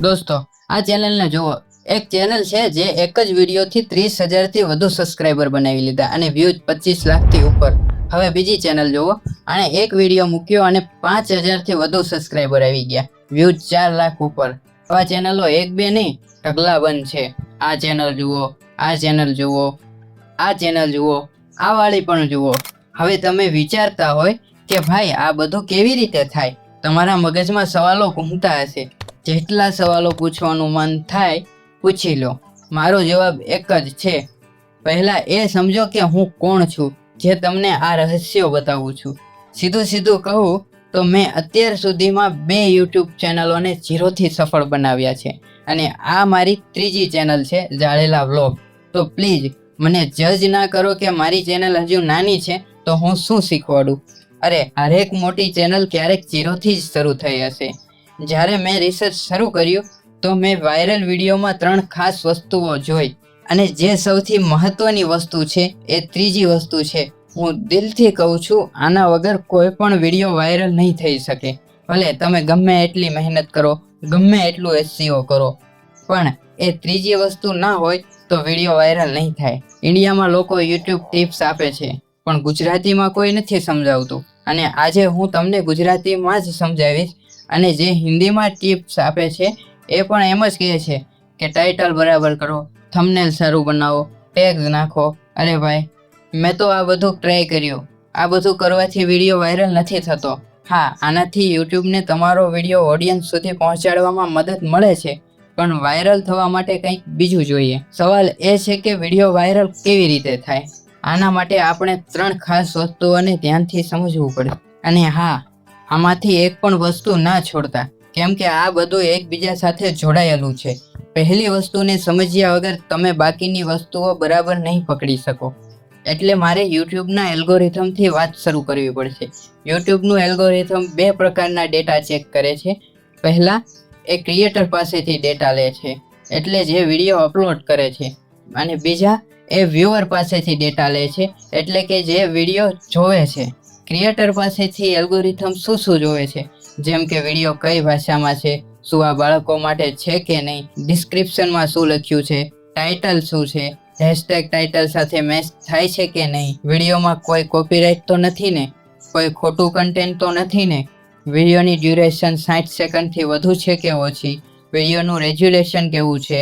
દોસ્તો, આ ચેનલને જુઓ. એક ચેનલ છે જે એક જ વિડીયોથી ત્રીસ હજારથી વધુ સબસ્ક્રાઈબર બનાવી લીધા અને વ્યૂઝ પચીસ લાખથી ઉપર. હવે બીજી ચેનલ જુઓ. આણે એક વીડિયો મૂક્યો અને પાંચ હજારથી વધુ સબસ્ક્રાઇબર આવી ગયા. વ્યૂઝ ચાર લાખ ઉપર. આ ચેનલો એક બે નહીં ઢગલાબંધ છે. આ ચેનલ જુઓ, આ ચેનલ જુઓ, આ ચેનલ જુઓ, આ વાળી પણ જુઓ. હવે તમે વિચારતા હોય કે ભાઈ આ બધું કેવી રીતે થાય? તમારા મગજમાં સવાલો ઘૂમતા હશે. જેટલા સવાલો પૂછવાનું મન થાય, પૂછી લો. મારો જવાબ એક જ છે. પહેલાં એ સમજો કે હું કોણ છું, જે તમને આ રહસ્યો બતાવું છું. સીધું સીધું કહું, તો મેં અત્યાર સુધીમાં બે યુટ્યુબ ચેનલોને ઝીરોથી સફળ બનાવ્યા છે. અને આ મારી ત્રીજી ચેનલ છે, જાળેલા વ્લોગ. તો પ્લીઝ, મને જજ ના કરો કે મારી ચેનલ હજુ નાની છે, તો હું શું શીખવાડું? અરે, હરેક મોટી ચેનલ ક્યારેક ઝીરોથી જ શરૂ થઈ હશે. જ્યારે મેં રિસર્ચ શરૂ કર્યું, તો મેં વાયરલ વિડીયોમાં ત્રણ ખાસ વસ્તુઓ જોઈ. અને જે સૌથી મહત્વની વસ્તુ છે, એ ત્રીજી વસ્તુ છે. હું દિલથી કહું છું, આના વગર કોઈ પણ વીડિયો વાયરલ નહીં થઈ શકે. ભલે તમે ગમે એટલી મહેનત કરો, ગમે એટલું એસસીઓ કરો, પણ એ ત્રીજી વસ્તુ ના હોય, તો વીડિયો વાયરલ નહીં થાય. ઇન્ડિયામાં લોકો યુટ્યુબ ટિપ્સ આપે છે, પણ ગુજરાતીમાં કોઈ નથી સમજાવતું. અને આજે હું તમને ગુજરાતીમાં જ સમજાવીશ અને જે હિન્દીમાં ટિપ્સ આપે છે, એ પણ એમ જ કહે છે કે ટાઇટલ બરાબર કરો થંબનેલ સારું બનાવો ટેગ નાખો. અરે ભાઈ, મેં તો આ બધું ટ્રાય કર્યું. આ બધું કરવાથી વીડિયો વાયરલ નથી થતો. હા, આનાથી યુટ્યુબને તમારો વીડિયો ઓડિયન્સ સુધી પહોંચાડવામાં મદદ મળે છે, પણ વાયરલ થવા માટે કંઈક બીજું જોઈએ. સવાલ એ છે કે વીડિયો વાયરલ કેવી રીતે થાય? આના માટે આપણે ત્રણ ખાસ વસ્તુઓને ધ્યાનથી સમજવું પડે. અને હા આમાંથી એક પણ વસ્તુ ના છોડતા, કેમ કે આ બધું એકબીજા સાથે જોડાયેલું છે. પહેલી વસ્તુને સમજ્યા વગર તમે બાકીની વસ્તુઓ બરાબર નહીં પકડી શકો. એટલે મારે યુટ્યુબના એલ્ગોરિથમથી વાત શરૂ કરવી પડશે. યુટ્યુબનું એલ્ગોરિથમ બે પ્રકારના ડેટા ચેક કરે છે. પહેલાં, એ ક્રિએટર પાસેથી ડેટા લે છે, એટલે જે વીડિયો અપલોડ કરે છે. અને બીજા, એ વ્યુઅર પાસેથી ડેટા લે છે, એટલે કે જે વીડિયો જોવે છે. ક્રિએટર પાસેથી એલ્ગોરિથમ શું શું જોવે છે? જેમ કે વીડિયો કઈ ભાષામાં છે? શું આ બાળકો માટે છે કે નહીં? ડિસ્ક્રિપ્શનમાં શું લખ્યું છે? ટાઇટલ શું છે? હેશટેગ ટાઇટલ સાથે મેચ થાય છે કે નહીં? વિડીયોમાં કોઈ કોપીરાઇટ તો નથી ને? કોઈ ખોટું કન્ટેન્ટ તો નથી ને? વિડીયોની ડ્યુરેશન સાઠ સેકન્ડથી વધુ છે કે ઓછી? વિડીયોનું રેગ્યુલેશન કેવું છે?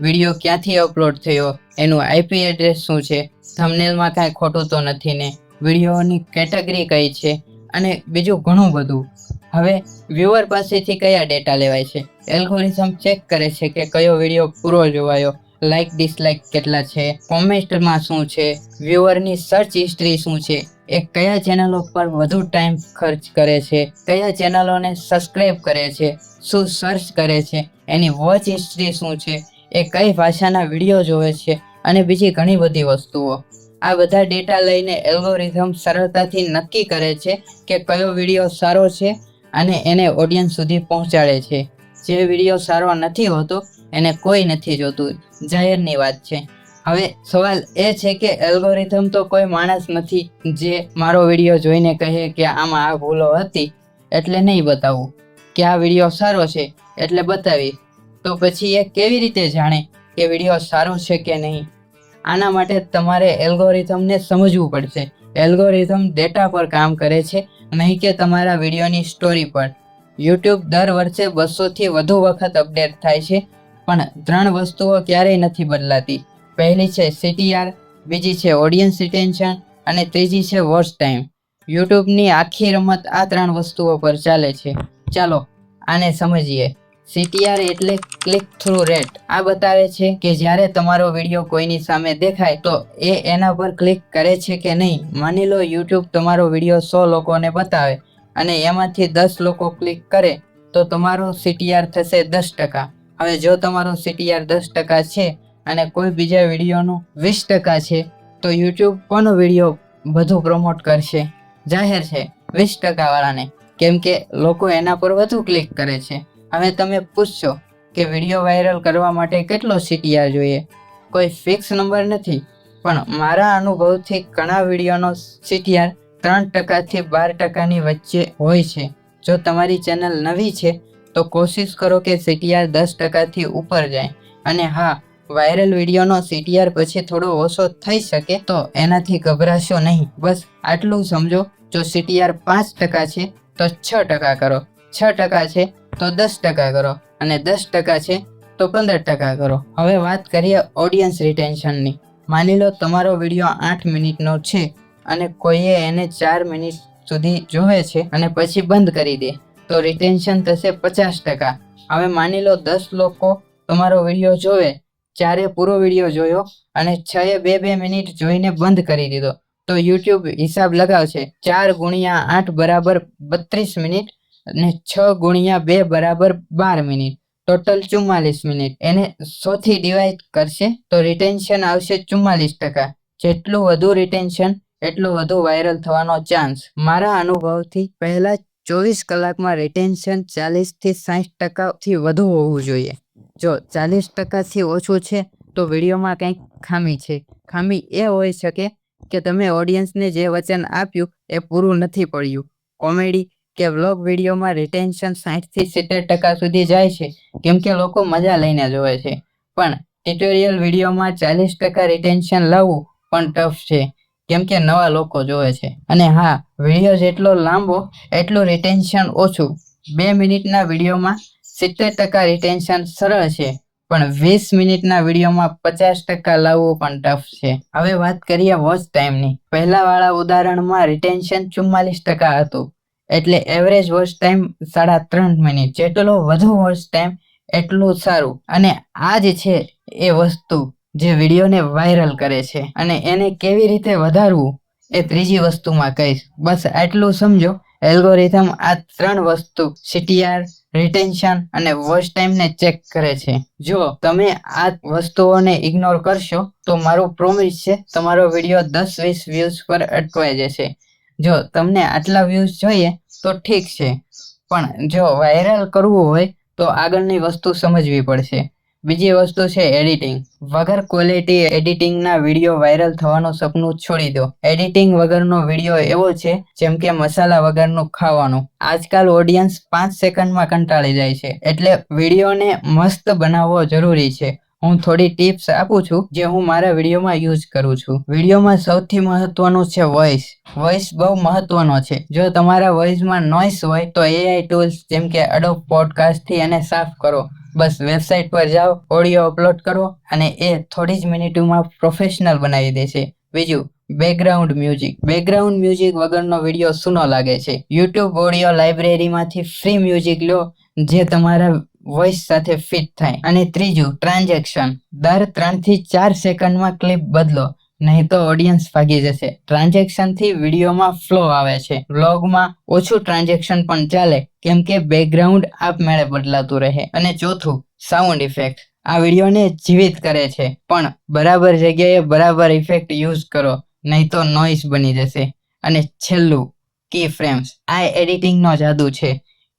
વીડિયો ક્યાંથી અપલોડ થયો? એનું આઈપી એડ્રેસ શું છે? થમનેલમાં કાંઈ ખોટું તો નથી ને? વિડીયોની કેટેગરી કઈ છે અને બીજું ઘણું બધું. હવે વ્યુઅર પાસેથી કયા ડેટા લેવાય છે? એલ્ગોરિઝમ ચેક કરે છે કે કયો વીડિયો પૂરો જોવાયો લાઇક ડિસલાઇક કેટલા છે, કોમેન્ટમાં શું છે, વ્યુઅરની સર્ચ હિસ્ટ્રી શું છે, એ કયા ચેનલો પર વધુ ટાઈમ ખર્ચ કરે છે, કયા ચેનલોને સબસ્ક્રાઇબ કરે છે, શું સર્ચ કરે છે, એની વોચ હિસ્ટ્રી શું છે, એ કઈ ભાષાના વીડિયો જોવે છે, અને બીજી ઘણી બધી વસ્તુઓ. આ બધા ડેટા લઈને એલ્ગોરિધમ સરળતાથી નક્કી કરે છે કે કયો વીડિયો સારો છે અને એને ઓડિયન્સ સુધી પહોંચાડે છે. જે વીડિયો સારો નથી હોતો, એને કોઈ નથી જોતું. જાહેરની વાત છે. હવે સવાલ એ છે કે એલ્ગોરિધમ તો કોઈ માણસ નથી જે મારો વીડિયો જોઈને કહે કે આમાં આ ભૂલો હતી, એટલે નહીં બતાવું. કે આ વીડિયો સારો છે, એટલે બતાવી. તો પછી એ કેવી રીતે જાણે કે વીડિયો સારો છે કે નહીં? આના માટે તમારે એલ્ગોરિધમને સમજવું પડશે. એલ્ગોરિધમ ડેટા પર કામ કરે છે નહીં કે તમારા વિડીયોની સ્ટોરી પર. યુટ્યુબ દર વર્ષે બસોથી વધુ વખત અપડેટ થાય છે, પણ ત્રણ વસ્તુઓ ક્યારેય નથી બદલાતી. પહેલી છે સીટીઆર, બીજી છે ઓડિયન્સ રિટેન્શન અને ત્રીજી છે વોચ ટાઈમ. યુટ્યુબની આખી રમત આ ત્રણ વસ્તુઓ પર ચાલે છે. ચાલો, આને સમજીએ. સીટીઆર એટલે ક્લિક થ્રુ રેટ આ બતાવે છે કે જ્યારે તમારો વીડિયો કોઈની સામે દેખાય, તો એ એના પર ક્લિક કરે છે કે નહીં? માની લો યુટ્યુબ તમારો વીડિયો સો લોકોને બતાવે અને એમાંથી દસ લોકો ક્લિક કરે, તો તમારો સીટીઆર થશે દસ ટકા. હવે જો તમારો સીટીઆર દસ ટકા છે અને કોઈ બીજા વિડીયોનું વીસ ટકા છે, તો યુટ્યુબ કોનો વીડિયો વધુ પ્રમોટ કરશે? જાહેર છે, વીસ ટકાવાળાને કેમ કે લોકો એના પર વધુ ક્લિક કરે છે. હવે તમે પૂછશો કે વીડિયો વાયરલ કરવા માટે કેટલો સીટીઆર જોઈએ? કોઈ ફિક્સ નંબર નથી, પણ મારા અનુભવથી ઘણા વિડીયોનો સીટીઆર ત્રણ ટકાથી બાર ટકાની વચ્ચે હોય છે. જો તમારી ચેનલ નવી છે, તો કોશિશ કરો કે સીટીઆર દસ ટકાથી ઉપર જાય. અને હા વાયરલ વિડીયોનો સીટીઆર પછી થોડો ઓછો થઈ શકે, તો એનાથી ગભરાશો નહીં. બસ આટલું સમજો. જો સીટીઆર પાંચ ટકા છે, તો છ ટકા કરો. છ ટકા છે તો દસ ટકા કરો અને દસ ટકા છે તો પંદર ટકા કરો. હવે વાત કરીએ ઓડિયન્સ રિટેન્શનની માની લો તમારો વીડિયો આઠ મિનિટનો છે અને કોઈએ એને ચાર મિનિટ સુધી જોવે છે અને પછી બંધ કરી દે, તો રિટેન્શન થશે પચાસ ટકા. હવે માની લો દસ લોકો તમારો વીડિયો જોવે, ચારે પૂરો વીડિયો જોયો અને છ બે બે મિનિટ જોઈને બંધ કરી દીધો. તો યુટ્યુબ હિસાબ લગાવશે ચાર ગુણ્યા આઠ બરાબર બત્રીસ મિનિટ અને છ ગુણ્યા બે બરાબર બાર મિનિટ. ટોટલ ચુમ્માલીસ મિનિટ. એને સોથી ડિવાઈડ કરશે તો રિટેન્શન આવશે ચુમ્માલીસ ટકા. જેટલું વધુ રિટેન્શન એટલું વધુ વાયરલ થવાનો ચાન્સ મારા અનુભવથી પહેલા ચોવીસ કલાકમાં રિટેન્શન ચાલીસથી સાઠ ટકાથી વધુ હોવું જોઈએ. જો ચાલીસ ટકાથી ઓછું છે, તો વિડીયોમાં કંઈક ખામી છે. ખામી એ હોઈ શકે કે તમે ઓડિયન્સને જે વચન આપ્યું એ પૂરું નથી પડ્યું. કોમેડી કે વ્લોગ વિડીયોમાં રિટેન્શન સાઠથી સિત્તેર ટકા સુધી જાય છે. કેમ કે લોકો મજા લઈને જોવે છે. પણ ટ્યુટોરિયલ વિડીયોમાં ચાલીસ ટકા રિટેન્શન લાવવું પણ ટફ છે. કેમ કે નવા લોકો જોવે છે. અને હા વીડિયો જેટલો લાંબો, એટલું રિટેન્શન ઓછું. બે મિનિટના વિડીયોમાં સિત્તેર ટકા રિટેન્શન સરળ છે. પણ વીસ મિનિટના વિડીયોમાં પચાસ ટકા લાવવું પણ ટફ છે. હવે વાત કરીએ વોચ ટાઈમની પહેલા વાળા ઉદાહરણમાં રિટેન્શન ચુમ્માલીસ ટકા હતું. એટલે એવરેજ વોચ ટાઈમ સાડા ત્રણ મિનિટ જેટલો વધુ વોચ ટાઈમ એટલું સારું. અને આ જ છે એ વસ્તુ જે વિડીયોને વાયરલ કરે છે. અને એને કેવી રીતે વધારવું એ ત્રીજી વસ્તુમાં કહીશ. બસ આટલું સમજો. એલ્ગોરિધમ આ ત્રણ વસ્તુ સીટીઆર રિટેન્શન અને વોચ ટાઈમને ચેક કરે છે. જો તમે આ વસ્તુઓને ઇગ્નોર કરશો તો મારું પ્રોમિસ છે તમારો વીડિયો દસ વીસ વ્યૂઝ પર અટવાઈ જશે. જો તમને આટલા વ્યૂઝ જોઈએ તો ઠીક છે. પણ જો વાયરલ કરવું હોય તો આગળની વસ્તુ સમજવી પડશે. બીજી વસ્તુ છે એડિટિંગ વગર ક્વોલિટી એડિટિંગના વીડિયો વાયરલ થવાનું સપનું છોડી દો. એડિટિંગ વગરનો વીડિયો એવો છે જેમ કે મસાલા વગરનું ખાવાનું. આજકાલ ઓડિયન્સ પાંચ સેકન્ડમાં કંટાળી જાય છે. એટલે વિડીયોને મસ્ત બનાવવો જરૂરી છે. હું થોડી ટિપ્સ આપું છું જે હું મારા વિડીયોમાં યુઝ કરું છું. વિડીયોમાં સૌથી મહત્વનું છે વોઇસ. વોઇસ બહુ મહત્વનો છે. જો તમારા વોઇસમાં નોઇસ હોય તો એઆઈ ટૂલ્સ જેમ કે અડોબ પોડકાસ્ટથી એને સાફ કરો. બસ વેબસાઇટ પર જાઓ, ઓડિયો અપલોડ કરો અને એ થોડી જ મિનિટોમાં પ્રોફેશનલ બનાવી દેશે. બીજું, બેકગ્રાઉન્ડ મ્યુઝિક. બેકગ્રાઉન્ડ મ્યુઝિક વગરનો વીડિયો સુનો લાગે છે? યુટ્યુબ ઓડિયો લાઇબ્રેરીમાંથી ફ્રી મ્યુઝિક લો, જે તમારા વોઇસ સાથે ફિટ થાય. અને ત્રીજું ટ્રાન્ઝેક્શન દર ત્રણથી ચાર સેકન્ડમાં ક્લિપ બદલો, નહીં તો ઓડિયન્સ ભાગી જશે. ટ્રાન્ઝેક્શનથી વિડીયોમાં ફ્લો આવે છે. વ્લોગમાં ઓછું ટ્રાન્ઝેક્શન પણ ચાલે, કેમ કે બેકગ્રાઉન્ડ આપમેળે બદલાતું રહે. અને ચોથું સાઉન્ડ ઇફેક્ટ આ વિડીયોને જીવિત કરે છે, પણ બરાબર જગ્યાએ બરાબર ઇફેક્ટ યુઝ કરો, નહીં તો નોઇસ બની જશે. અને છેલ્લું કી ફ્રેમ્સ આ એડિટિંગનો જાદુ છે.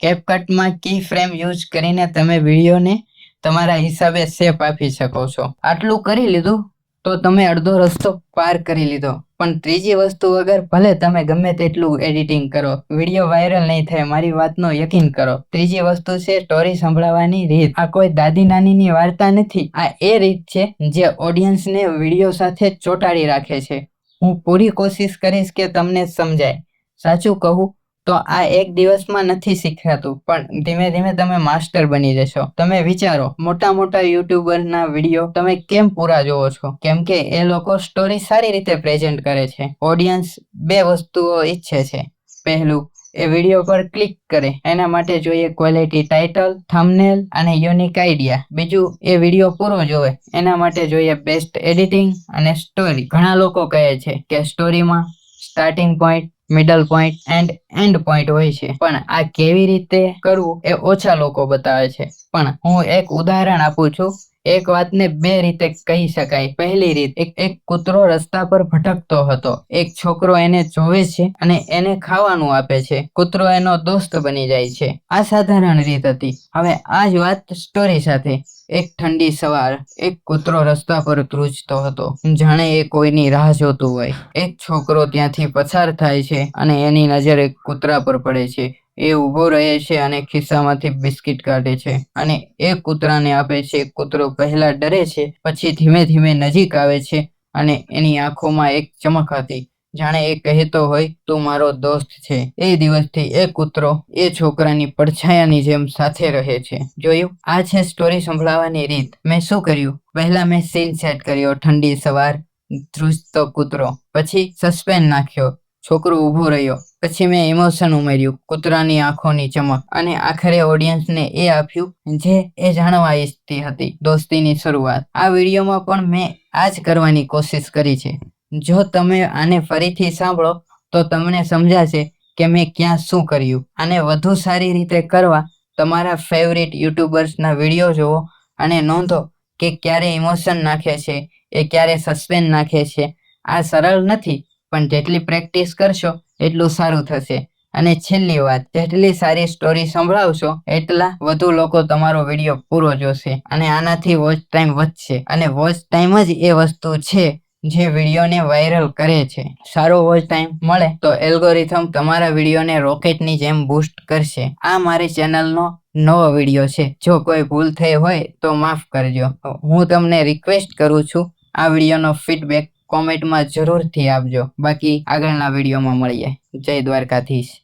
કેપકટમાં કી ફ્રેમ યુઝ કરીને તમે વિડીયોને તમારા હિસાબે શેપ આપી શકો છો. આટલું કરી લીધું તો તમે અડધો રસ્તો પાર કરી લીધો. પણ ત્રીજી વસ્તુ વગર ભલે તમે ગમે તેટલું એડિટિંગ કરો, વીડિયો વાયરલ નહીં થાય, મારી વાતનો યકીન કરો. ત્રીજી વસ્તુ છે સ્ટોરી સંભળાવવાની રીત. આ કોઈ દાદી નાનીની વાર્તા નથી. આ એ રીત છે જે ઓડિયન્સને વીડિયો સાથે ચોંટાડી રાખે છે. હું પૂરી કોશિશ કરીશ કે તમને સમજાય. સાચું કહું તો આ એક દિવસમાં નથી શીખાતું પણ ધીમે ધીમે તમે માસ્ટર બની જશો. તમે વિચારો, મોટા મોટા યુટ્યુબરના વીડિયો તમે કેમ પૂરા જોવો છો? કેમ કે એ લોકો સ્ટોરી સારી રીતે પ્રેઝન્ટ કરે છે. ઓડિયન્સ બે વસ્તુઓ ઈચ્છે છે. પહેલું, એ વીડિયો પર ક્લિક કરે. એના માટે જોઈએ ક્વોલિટી ટાઇટલ થંબનેલ અને યુનિક આઈડિયા બીજું, એ વીડિયો પૂરો જોવે. એના માટે જોઈએ બેસ્ટ એડિટિંગ અને સ્ટોરી ઘણા લોકો કહે છે કે સ્ટોરીમાં starting point middle point end end point હોય છે. પણ આ કેવી રીતે કરવું એ ઓછા લોકો બતાવે છે. પણ હું એક ઉદાહરણ આપું છું. એક વાતને બે રીતે કહી શકાય. પહેલી રીત, એક એક કૂતરો રસ્તા પર ભટકતો હતો. એક છોકરો એને જોવે છે અને એને ખાવાનું આપે છે. કૂતરો એનો દોસ્ત બની જાય છે. આ સાધારણ રીત હતી. હવે આ જ વાત સ્ટોરી સાથે. એક ઠંડી સવાર, એક કૂતરો રસ્તા પર ધ્રુજતો હતો. જાણે એ કોઈની રાહ જોતું હોય. એક છોકરો ત્યાંથી પસાર થાય છે અને એની નજર એક કૂતરા પર પડે છે. એ ઊભો રહે છે અને ખિસ્સામાંથી બિસ્કિટ કાઢે છે અને એ કૂતરાને આપે છે. કૂતરો પહેલા ડરે છે, પછી ધીમે ધીમે નજીક આવે છે અને એની આંખોમાં એક ચમક હતી. જાણે એ કહેતો હોય, તું મારો દોસ્ત છે. એ દિવસથી એ કૂતરો એ છોકરાની પડછાયાની જેમ સાથે રહે છે. જોયું? આ છે સ્ટોરી સંભળાવવાની રીત. મેં શું કર્યું? પહેલા મેં સીન સેટ કર્યો, ઠંડી સવાર, ધ્રુજતો કૂતરો. પછી સસ્પેન્સ નાખ્યો. છોકરો ઊભો રહ્યો. પછી મેં ઇમોશન ઉમેર્યું, કૂતરાની આંખોની ચમક. અને આખરે ઓડિયન્સને એ આપ્યું, જે એ જાણવા ઈચ્છતી હતી, દોસ્તીની શરૂઆત. આ વિડીયોમાં પણ મેં આ જ કરવાની કોશિશ કરી છે. જો તમે આને ફરીથી સાંભળો, તો તમને સમજાશે કે મેં ક્યાં શું કર્યું. આને વધુ સારી રીતે કરવા તમારા ફેવરિટ યુટ્યુબર્સના વીડિયો જુઓ અને નોંધો કે ક્યારે ઇમોશન નાખે છે, એ ક્યારે સસ્પેન્સ નાખે છે. આ સરળ નથી, પણ જેટલી પ્રેક્ટિસ કરશો, એટલું સારું થશે. અને છેલ્લી વાત, જેટલી સારી સ્ટોરી સંભળાવશો, એટલા વધુ લોકો તમારો વીડિયો પૂરો જોશે. અને આનાથી વોચ ટાઈમ વધશે. અને વોચ ટાઈમ જ એ વસ્તુ છે જે વિડીયોને વાયરલ કરે છે, સારો વોચ ટાઈમ મળે તો એલ્ગોરિથમ તમારા વિડીયોને રોકેટની જેમ બૂસ્ટ કરશે. આ મારી ચેનલનો નવો વીડિયો છે. જો કોઈ ભૂલ થઈ હોય તો માફ કરજો. હું તમને રિક્વેસ્ટ કરું છું, આ વિડીયોનો ફીડબેક કોમેન્ટમાં જરૂરથી આપજો. બાકી આગળના વિડીયોમાં મળીએ. જય દ્વારકાધીશ.